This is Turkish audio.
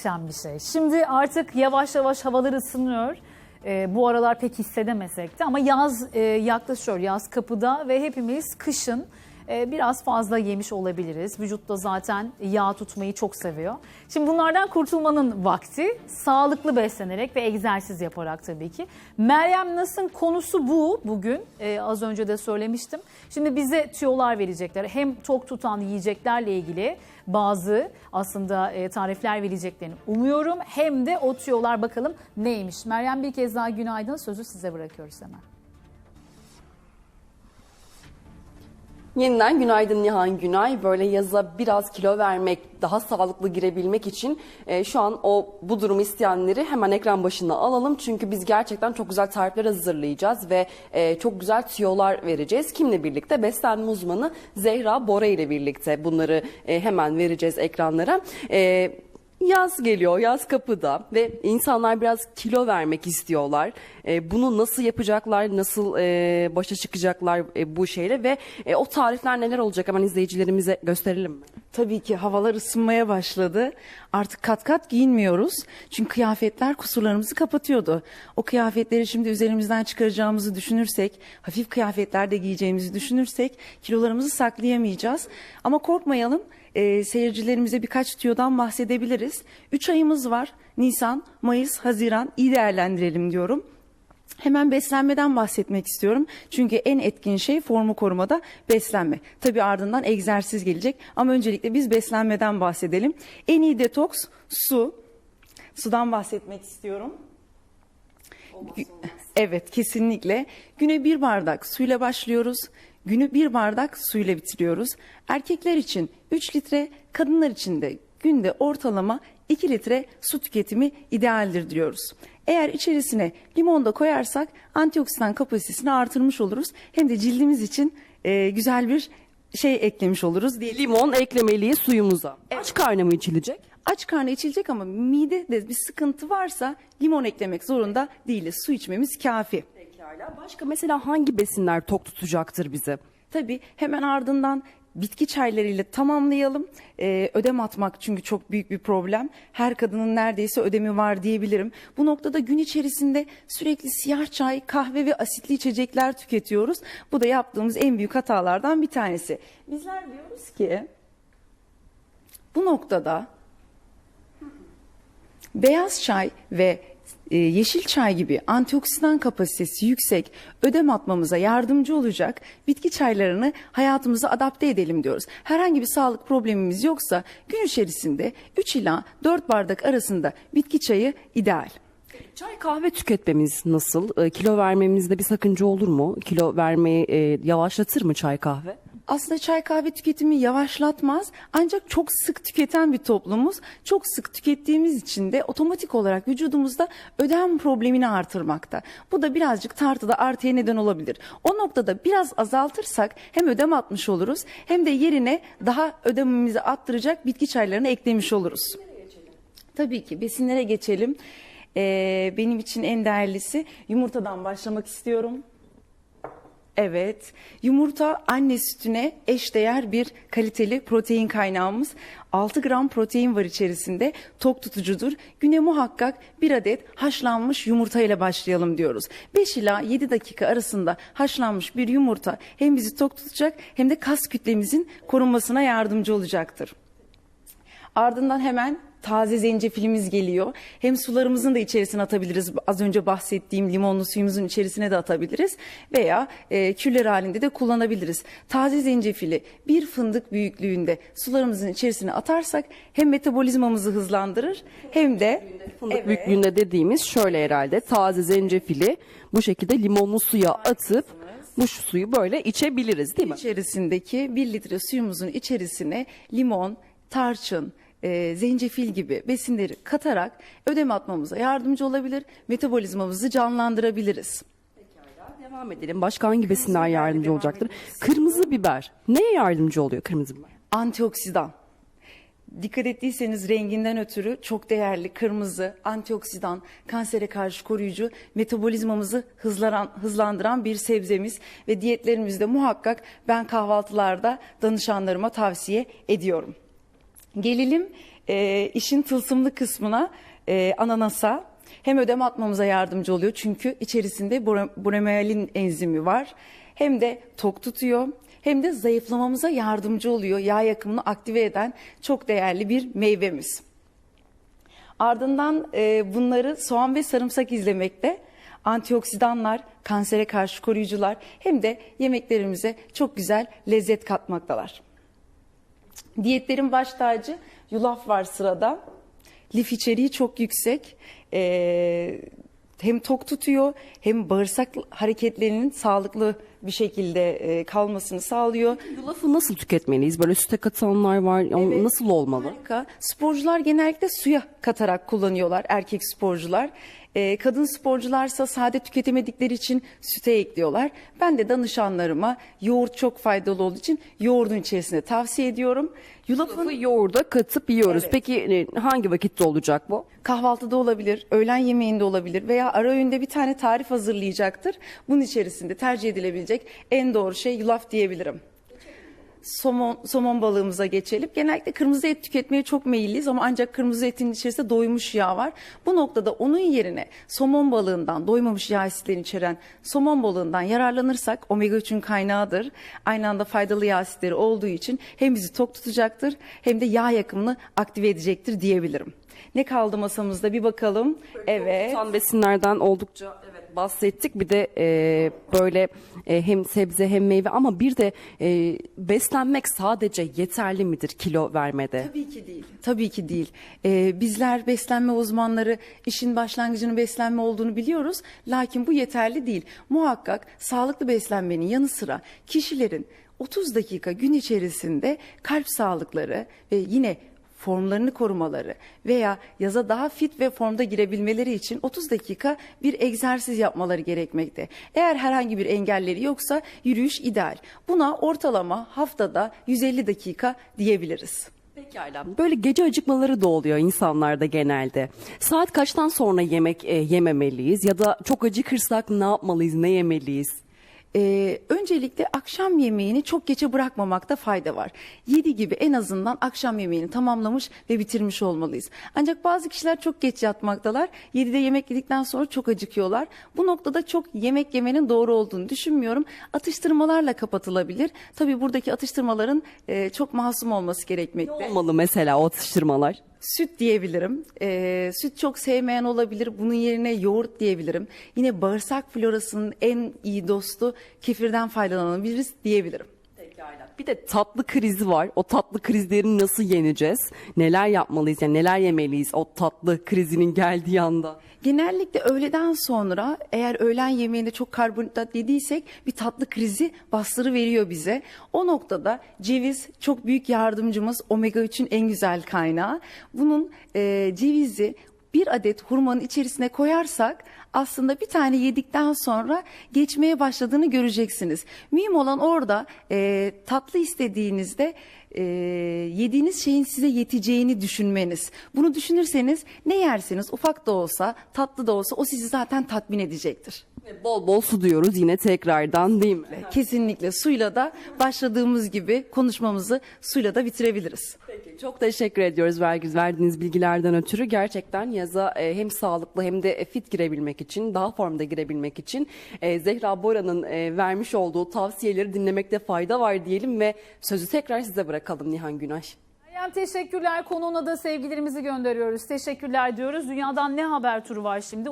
Muhteşem bir şey. Şimdi artık yavaş yavaş havalar ısınıyor. Ee, bu aralar pek hissedemesek de ama yaz e, yaklaşıyor. Yaz kapıda ve hepimiz kışın e, biraz fazla yemiş olabiliriz. Vücutta zaten yağ tutmayı çok seviyor. Şimdi bunlardan kurtulmanın vakti sağlıklı beslenerek ve egzersiz yaparak tabii ki. Meryem Nas'ın konusu bu bugün. Ee, az önce de söylemiştim. Şimdi bize tüyolar verecekler. Hem tok tutan yiyeceklerle ilgili bazı aslında e, tarifler vereceklerini umuyorum. Hem de o tüyolar bakalım neymiş. Meryem bir kez daha günaydın. Sözü size bırakıyoruz hemen. Yeniden günaydın Nihan Günay. Böyle yaza biraz kilo vermek, daha sağlıklı girebilmek için e, şu an o bu durumu isteyenleri hemen ekran başına alalım. Çünkü biz gerçekten çok güzel tarifler hazırlayacağız ve e, çok güzel tüyolar vereceğiz. Kimle birlikte? Beslenme uzmanı Zehra Bora ile birlikte bunları e, hemen vereceğiz ekranlara. E, Yaz geliyor, yaz kapıda ve insanlar biraz kilo vermek istiyorlar. E, bunu nasıl yapacaklar, nasıl e, başa çıkacaklar e, bu şeyle ve e, o tarifler neler olacak hemen izleyicilerimize gösterelim mi? Tabii ki havalar ısınmaya başladı. Artık kat kat giyinmiyoruz. Çünkü kıyafetler kusurlarımızı kapatıyordu. O kıyafetleri şimdi üzerimizden çıkaracağımızı düşünürsek, hafif kıyafetler de giyeceğimizi düşünürsek kilolarımızı saklayamayacağız. Ama korkmayalım. Ee, seyircilerimize birkaç tüyodan bahsedebiliriz. 3 ayımız var. Nisan, Mayıs, Haziran iyi değerlendirelim diyorum. Hemen beslenmeden bahsetmek istiyorum. Çünkü en etkin şey formu korumada beslenme. Tabii ardından egzersiz gelecek ama öncelikle biz beslenmeden bahsedelim. En iyi detoks su. Sudan bahsetmek istiyorum. Evet kesinlikle. Güne bir bardak suyla başlıyoruz. Günü bir bardak suyla bitiriyoruz. Erkekler için 3 litre, kadınlar için de günde ortalama 2 litre su tüketimi idealdir diyoruz. Eğer içerisine limon da koyarsak antioksidan kapasitesini artırmış oluruz. Hem de cildimiz için e, güzel bir şey eklemiş oluruz diye. Limon eklemeliyiz suyumuza. Aç karnı mı içilecek? Aç karnı içilecek ama midede bir sıkıntı varsa limon eklemek zorunda değiliz. Su içmemiz kafi. Pekala. Başka mesela hangi besinler tok tutacaktır bizi? Tabii hemen ardından bitki çaylarıyla tamamlayalım. Ee, ödem atmak çünkü çok büyük bir problem. Her kadının neredeyse ödemi var diyebilirim. Bu noktada gün içerisinde sürekli siyah çay, kahve ve asitli içecekler tüketiyoruz. Bu da yaptığımız en büyük hatalardan bir tanesi. Bizler diyoruz ki bu noktada beyaz çay ve e, yeşil çay gibi antioksidan kapasitesi yüksek ödem atmamıza yardımcı olacak bitki çaylarını hayatımıza adapte edelim diyoruz. Herhangi bir sağlık problemimiz yoksa gün içerisinde 3 ila 4 bardak arasında bitki çayı ideal. Çay kahve tüketmemiz nasıl? E, kilo vermemizde bir sakınca olur mu? Kilo vermeyi e, yavaşlatır mı çay kahve? Aslında çay kahve tüketimi yavaşlatmaz ancak çok sık tüketen bir toplumuz. Çok sık tükettiğimiz için de otomatik olarak vücudumuzda ödem problemini artırmakta. Bu da birazcık tartıda artıya neden olabilir. O noktada biraz azaltırsak hem ödem atmış oluruz hem de yerine daha ödemimizi attıracak bitki çaylarını eklemiş oluruz. Tabii ki besinlere geçelim. Ee, benim için en değerlisi yumurtadan başlamak istiyorum. Evet, yumurta anne sütüne eşdeğer bir kaliteli protein kaynağımız. 6 gram protein var içerisinde, tok tutucudur. Güne muhakkak bir adet haşlanmış yumurta ile başlayalım diyoruz. 5 ila 7 dakika arasında haşlanmış bir yumurta hem bizi tok tutacak hem de kas kütlemizin korunmasına yardımcı olacaktır. Ardından hemen taze zencefilimiz geliyor. Hem sularımızın da içerisine atabiliriz. Az önce bahsettiğim limonlu suyumuzun içerisine de atabiliriz. Veya e, küller halinde de kullanabiliriz. Taze zencefili bir fındık büyüklüğünde sularımızın içerisine atarsak hem metabolizmamızı hızlandırır hem de Fındık Evet. büyüklüğünde dediğimiz şöyle herhalde taze zencefili bu şekilde limonlu suya atıp bu suyu böyle içebiliriz değil mi? içerisindeki bir litre suyumuzun içerisine limon, tarçın, e, zencefil gibi besinleri katarak ödem atmamıza yardımcı olabilir, metabolizmamızı canlandırabiliriz. Devam edelim. Başka hangi besinler yardımcı olacaktır? Kırmızı biber. Neye yardımcı oluyor kırmızı biber? Antioksidan. Dikkat ettiyseniz renginden ötürü çok değerli kırmızı, antioksidan, kansere karşı koruyucu, metabolizmamızı hızlaran, hızlandıran bir sebzemiz ve diyetlerimizde muhakkak ben kahvaltılarda danışanlarıma tavsiye ediyorum. Gelelim e, işin tılsımlı kısmına e, ananasa hem ödem atmamıza yardımcı oluyor çünkü içerisinde bro- bromelin enzimi var. Hem de tok tutuyor hem de zayıflamamıza yardımcı oluyor. Yağ yakımını aktive eden çok değerli bir meyvemiz. Ardından e, bunları soğan ve sarımsak izlemekte. Antioksidanlar, kansere karşı koruyucular hem de yemeklerimize çok güzel lezzet katmaktalar. Diyetlerin baş tacı yulaf var sırada. Lif içeriği çok yüksek. Ee, hem tok tutuyor hem bağırsak hareketlerinin sağlıklı bir şekilde e, kalmasını sağlıyor. Yulafı nasıl tüketmeliyiz? Böyle süte katılanlar var. Ama Nasıl olmalı? Harika. Sporcular genellikle suya katarak kullanıyorlar erkek sporcular. Ee, kadın sporcularsa sade tüketemedikleri için süte ekliyorlar. Ben de danışanlarıma yoğurt çok faydalı olduğu için yoğurdun içerisine tavsiye ediyorum. Yulafı yoğurda katıp yiyoruz. Evet. Peki e, hangi vakitte olacak bu? kahvaltıda olabilir, öğlen yemeğinde olabilir veya ara öğünde bir tane tarif hazırlayacaktır. Bunun içerisinde tercih edilebilecek en doğru şey yulaf diyebilirim. Somon, somon balığımıza geçelim. Genellikle kırmızı et tüketmeye çok meyilliyiz ama ancak kırmızı etin içerisinde doymuş yağ var. Bu noktada onun yerine somon balığından, doymamış yağ asitlerini içeren somon balığından yararlanırsak omega 3'ün kaynağıdır. Aynı anda faydalı yağ asitleri olduğu için hem bizi tok tutacaktır hem de yağ yakımını aktive edecektir diyebilirim. Ne kaldı masamızda bir bakalım. Evet. Tutan besinlerden oldukça evet bahsettik. Bir de e, böyle e, hem sebze hem meyve ama bir de e, beslenmek sadece yeterli midir kilo vermede? Tabii ki değil. Tabii ki değil. Ee, bizler beslenme uzmanları işin başlangıcının beslenme olduğunu biliyoruz. Lakin bu yeterli değil. Muhakkak sağlıklı beslenmenin yanı sıra kişilerin 30 dakika gün içerisinde kalp sağlıkları ve yine formlarını korumaları veya yaza daha fit ve formda girebilmeleri için 30 dakika bir egzersiz yapmaları gerekmekte. Eğer herhangi bir engelleri yoksa yürüyüş ideal. Buna ortalama haftada 150 dakika diyebiliriz. Pekala. Böyle gece acıkmaları da oluyor insanlarda genelde. Saat kaçtan sonra yemek e, yememeliyiz ya da çok acıkırsak ne yapmalıyız, ne yemeliyiz? Ee, öncelikle akşam yemeğini çok geçe bırakmamakta fayda var. 7 gibi en azından akşam yemeğini tamamlamış ve bitirmiş olmalıyız. Ancak bazı kişiler çok geç yatmaktalar. 7'de yemek yedikten sonra çok acıkıyorlar. Bu noktada çok yemek yemenin doğru olduğunu düşünmüyorum. Atıştırmalarla kapatılabilir. Tabii buradaki atıştırmaların e, çok masum olması Ne gerekmekte. olmalı mesela o atıştırmalar? Süt diyebilirim. Ee, süt çok sevmeyen olabilir. Bunun yerine yoğurt diyebilirim. Yine bağırsak florasının en iyi dostu kefirden faydalanabiliriz diyebilirim. Pekala. Bir de tatlı krizi var. O tatlı krizlerini nasıl yeneceğiz? Neler yapmalıyız? Yani neler yemeliyiz o tatlı krizinin geldiği anda? Genellikle öğleden sonra eğer öğlen yemeğinde çok karbonhidrat yediysek bir tatlı krizi bastırı veriyor bize. O noktada ceviz çok büyük yardımcımız omega 3'ün en güzel kaynağı. Bunun e, cevizi bir adet hurmanın içerisine koyarsak aslında bir tane yedikten sonra geçmeye başladığını göreceksiniz. Mühim olan orada e, tatlı istediğinizde e, yediğiniz şeyin size yeteceğini düşünmeniz. Bunu düşünürseniz ne yerseniz ufak da olsa tatlı da olsa o sizi zaten tatmin edecektir. Bol bol su diyoruz yine tekrardan değil mi? Kesinlikle suyla da başladığımız gibi konuşmamızı suyla da bitirebiliriz. Peki, çok teşekkür ediyoruz verdiğiniz bilgilerden ötürü. Gerçekten yaza e, hem sağlıklı hem de fit için, daha formda girebilmek için e, Zehra Bora'nın e, vermiş olduğu tavsiyeleri dinlemekte fayda var diyelim ve sözü tekrar size bırakalım Nihan Günaş. Meryem teşekkürler. Konuğuna da sevgilerimizi gönderiyoruz. Teşekkürler diyoruz. Dünyadan ne haber turu var şimdi?